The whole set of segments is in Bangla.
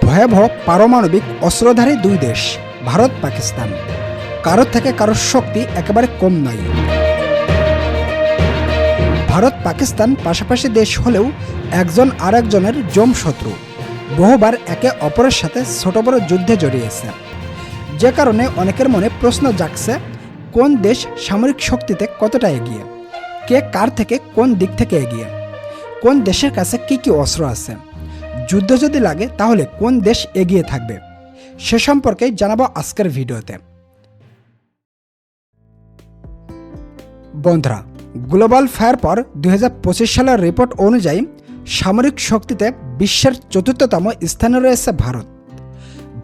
ভয়াবহ পারমাণবিক অস্ত্রধারী দুই দেশ, ভারত, পাকিস্তান। কারোর থেকে কারোর শক্তি একেবারে কম নয় ভারত, পাকিস্তান পাশাপাশি দেশ হলেও একজন আরেকজনের জম শত্রু বহুবার একে অপরের সাথে ছোট বড় যুদ্ধে জড়িয়েছে। যে কারণে অনেকের মনে প্রশ্ন জাগছে, কোন দেশ সামরিক শক্তিতে কতটা এগিয়ে? কে কার থেকে কোন দিক থেকে এগিয়ে? কোন দেশের কাছে কি কি অস্ত্র আছে? যুদ্ধ যদি লাগে, তাহলে কোন দেশ এগিয়ে থাকবে? সে সম্পর্কে জানাব আজকের ভিডিওতে। বন্ধুরা, গ্লোবাল ফায়ার পর দু হাজার পঁচিশ সালের রিপোর্ট অনুযায়ী সামরিক শক্তিতে বিশ্বের চতুর্থতম স্থানে রয়েছে ভারত।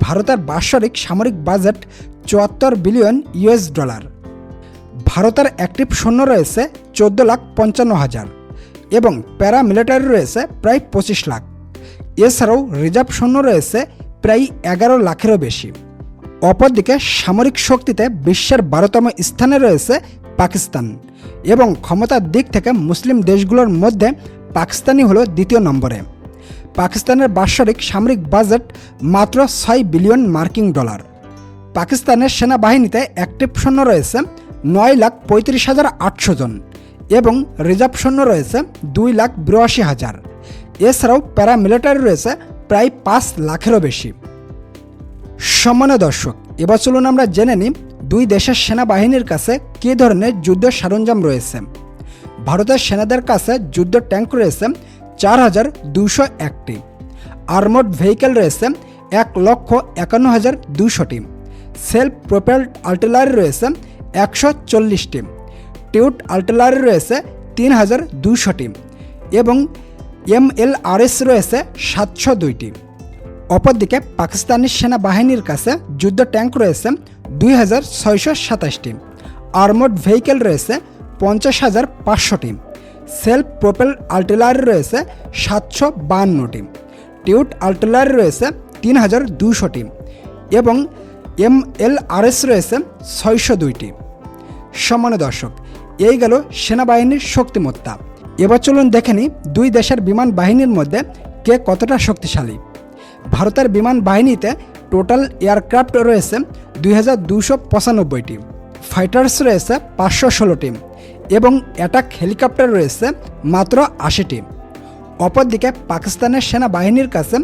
ভারতের বাৎসরিক সামরিক বাজেট চুয়াত্তর বিলিয়ন ইউএস ডলার। ভারতের অ্যাক্টিভ সৈন্য রয়েছে চোদ্দ লাখ পঞ্চান্ন হাজার এবং প্যারামিলিটারি রয়েছে প্রায় পঁচিশ লাখ। এছাড়াও রিজার্ভ সৈন্য রয়েছে প্রায় এগারো লাখেরও বেশি। অপরদিকে সামরিক শক্তিতে বিশ্বের বারোতম স্থানে রয়েছে পাকিস্তান এবং ক্ষমতার দিক থেকে মুসলিম দেশগুলোর মধ্যে পাকিস্তানই হলো দ্বিতীয় নম্বরে। পাকিস্তানের বাৎসরিক সামরিক বাজেট মাত্র ছয় বিলিয়ন মার্কিন ডলার। পাকিস্তানের সেনাবাহিনীতে অ্যাক্টিভ সৈন্য রয়েছে নয় লাখ পঁয়ত্রিশ হাজার আটশো জন এবং রিজার্ভ সৈন্য রয়েছে দুই লাখ বিরাশি হাজার। এছাড়াও প্যারামিলিটারি রয়েছে প্রায় পাঁচ লাখেরও বেশি। সম্মানীয় দর্শক, এবার চলুন আমরা জেনে নিই দুই দেশের সেনাবাহিনীর কাছে কী ধরনের যুদ্ধ সরঞ্জাম রয়েছে। ভারতের সেনাদের কাছে যুদ্ধ ট্যাঙ্ক রয়েছে চার হাজার দুশো একটি। আর্মড ভেহিকেল রয়েছে এক লক্ষ একান্ন হাজার দুশোটি। সেলফ প্রোপেলড আর্টিলারি রয়েছে একশো চল্লিশটি। টিউট আর্টিলারি রয়েছে তিন হাজার দুশোটি। এবং এমএলআরএস রয়েছে সাতশো দুইটি। অপরদিকে পাকিস্তানি সেনাবাহিনীর কাছে যুদ্ধ ট্যাঙ্ক রয়েছে দুই হাজার ছয়শো সাতাশটি। আর্মড ভেহিকেল রয়েছে পঞ্চাশ হাজার পাঁচশোটি। সেলফ প্রোপেল আর্টিলারি রয়েছে সাতশো বাহান্নটি। টিউট আর্টিলারি রয়েছে তিন হাজার দুশোটি এবং এমএলআরএস রয়েছে ছয়শো দুইটি। সম্মানীয় দর্শক, এই গেল সেনাবাহিনীর শক্তিমত্তা। এবার চলুন দেখে নিই দুই দেশের বিমান বাহিনীর মধ্যে কে কতটা শক্তিশালী। ভারতের বিমান বাহিনীতে টোটাল এয়ারক্রাফট রয়েছে দুই হাজার দুশো পঁচানব্বইটি। ফাইটার্স রয়েছে পাঁচশো ষোলোটি এবং অ্যাটাক হেলিকপ্টার রয়েছে মাত্র আশিটি। অপরদিকে পাকিস্তানের সেনাবাহিনীর কাছে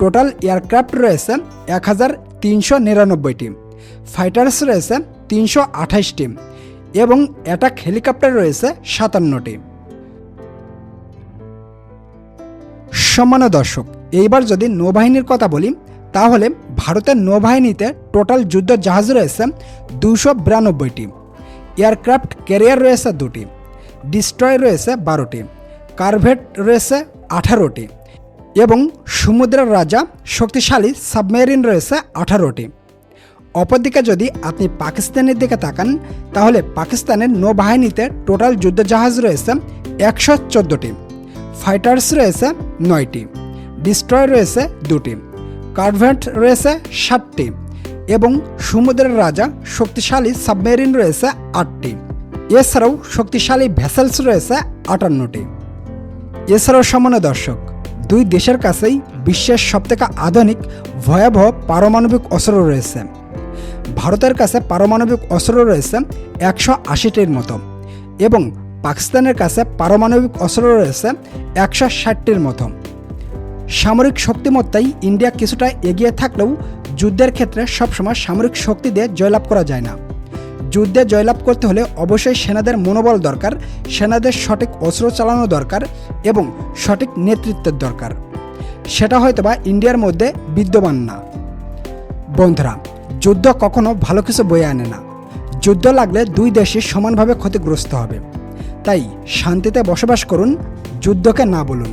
টোটাল এয়ারক্রাফট রয়েছে এক হাজার তিনশো নিরানব্বইটি। ফাইটার্স রয়েছে তিনশো আঠাশটি এবং অ্যাটাক হেলিকপ্টার রয়েছে সাতান্নটি। সম্মানীয় দর্শক। এইবার যদি নৌবাহিনীর কথা বলি, তাহলে ভারতের নৌবাহিনীতে টোটাল যুদ্ধ জাহাজ রয়েছে দুশো বিরানব্বইটি। এয়ারক্রাফট ক্যারিয়ার রয়েছে দুটি। ডিস্ট্রয় রয়েছে বারোটি। কারভেট রয়েছে আঠারোটি। এবং সমুদ্রের রাজা শক্তিশালী সাবমেরিন রয়েছে আঠারোটি। অপরদিকে যদি আপনি পাকিস্তানের দিকে তাকান, তাহলে পাকিস্তানের নৌবাহিনীতে টোটাল যুদ্ধজাহাজ রয়েছে একশো চোদ্দোটি। ফাইটার্স রয়েছে নয়টি, ডিস্ট্রয় রয়েছে দুটি, কারভেন্ট রয়েছে সাতটি এবং সমুদ্রের রাজা শক্তিশালী সাবমেরিন রয়েছে আটটি। এছাড়াও শক্তিশালী ভেসেলস রয়েছে আটান্নটি। এছাড়াও সমান্য দর্শক, দুই দেশের কাছেই বিশ্বের সবথেকে আধুনিক ভয়াবহ পারমাণবিক অস্ত্র রয়েছে। ভারতের কাছে পারমাণবিক অস্ত্র রয়েছে একশো আশিটির মতো এবং পাকিস্তানের কাছে পারমাণবিক অস্ত্র রয়েছে একশো ষাটটির মতো। সামরিক শক্তিমত্তায় ইন্ডিয়া কিছুটা এগিয়ে থাকলেও যুদ্ধের ক্ষেত্রে সবসময় সামরিক শক্তি দিয়ে জয়লাভ করা যায় না। যুদ্ধে জয়লাভ করতে হলে অবশ্যই সেনাদের মনোবল দরকার, সেনাদের সঠিক অস্ত্র চালানো দরকার এবং সঠিক নেতৃত্বের দরকার। সেটা হয়তোবা ইন্ডিয়ার মধ্যে বিদ্যমান না। বন্ধুরা, যুদ্ধ কখনো ভালো কিছু বয়ে আনে না। যুদ্ধ লাগলে দুই দেশই সমানভাবে ক্ষতিগ্রস্ত হবে। তাই শান্তিতে বসবাস করুন যুদ্ধকে না বলুন।